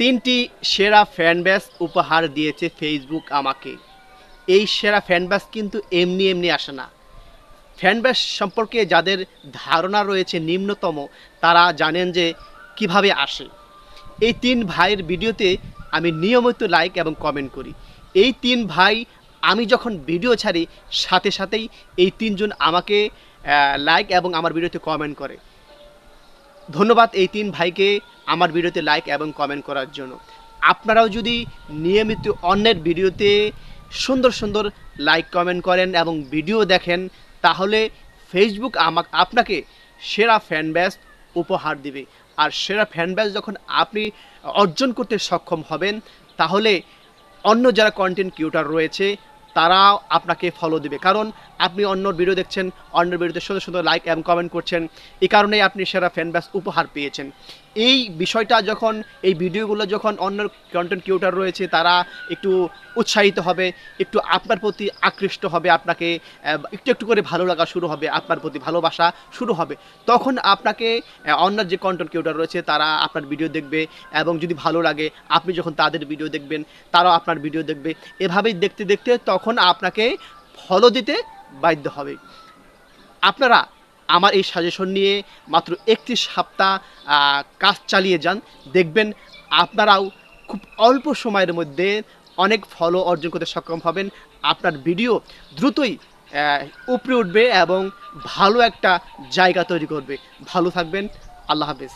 তিনটি সেরা ফ্যান ব্যাস উপহার দিয়েছে ফেসবুক আমাকে। এই সেরা ফ্যান ব্যাস কিন্তু এমনি এমনি আসে না। ফ্যান ব্যাস সম্পর্কে যাদের ধারণা রয়েছে নিম্নতম, তারা জানেন যে কীভাবে আসে। এই তিন ভাইয়ের ভিডিওতে আমি নিয়মিত লাইক এবং কমেন্ট করি। এই তিন ভাই, আমি যখন ভিডিও ছাড়ি, সাথে সাথেই এই তিনজন আমাকে লাইক এবং আমার ভিডিওতে কমেন্ট করে। ধন্যবাদ এই তিন ভাইকে আমার ভিডিওতে লাইক এবং কমেন্ট করার জন্য। আপনারাও যদি নিয়মিত অন্যের ভিডিওতে সুন্দর সুন্দর লাইক কমেন্ট করেন এবং ভিডিও দেখেন, তাহলে ফেসবুক আমাকে আপনাকে সেরা ফ্যান ব্যাস উপহার দিবে। আর সেরা ফ্যান ব্যাস যখন আপনি অর্জন করতে সক্ষম হবেন, তাহলে অন্য যারা কন্টেন্ট ক্রিয়েটর রয়েছে তারাও আপনাকে ফলো দিবে। কারণ আপনি অন্য ভিডিও দেখছেন অন্য ভিডিওতে সুন্দর সুন্দর লাইক এবং কমেন্ট করছেন, এই কারণেই আপনি সেরা ফ্যান ব্যাস উপহার পেয়েছেন। এই বিষয়টা যখন, এই ভিডিওগুলো যখন অন্য কন্টেন্ট ক্রিয়েটর রয়েছে, তারা একটু উৎসাহিত হবে, একটু আপনার প্রতি আকৃষ্ট হবে, আপনাকে একটু একটু করে ভালো লাগা শুরু হবে, আপনার প্রতি ভালোবাসা শুরু হবে। তখন আপনাকে অন্য যে কন্টেন্ট ক্রিয়েটর রয়েছে, তারা আপনার ভিডিও দেখবে এবং যদি ভালো লাগে, আপনি যখন তাদের ভিডিও দেখবেন, তারাও আপনার ভিডিও দেখবে। এভাবেই দেখতে দেখতে তখন আপনাকে ফলো দিতে বাধ্য হবে। আপনারা আমার এই সাজেশন নিয়ে মাত্র একটি সপ্তাহ কাজ চালিয়ে যান। দেখবেন আপনারাও খুব অল্প সময়ের মধ্যে অনেক ফলো অর্জন করতে সক্ষম হবেন। আপনার ভিডিও দ্রুতই উপরে উঠবে এবং ভালো একটা জায়গা তৈরি করবে। ভালো থাকবেন। আল্লাহ হাফেজ।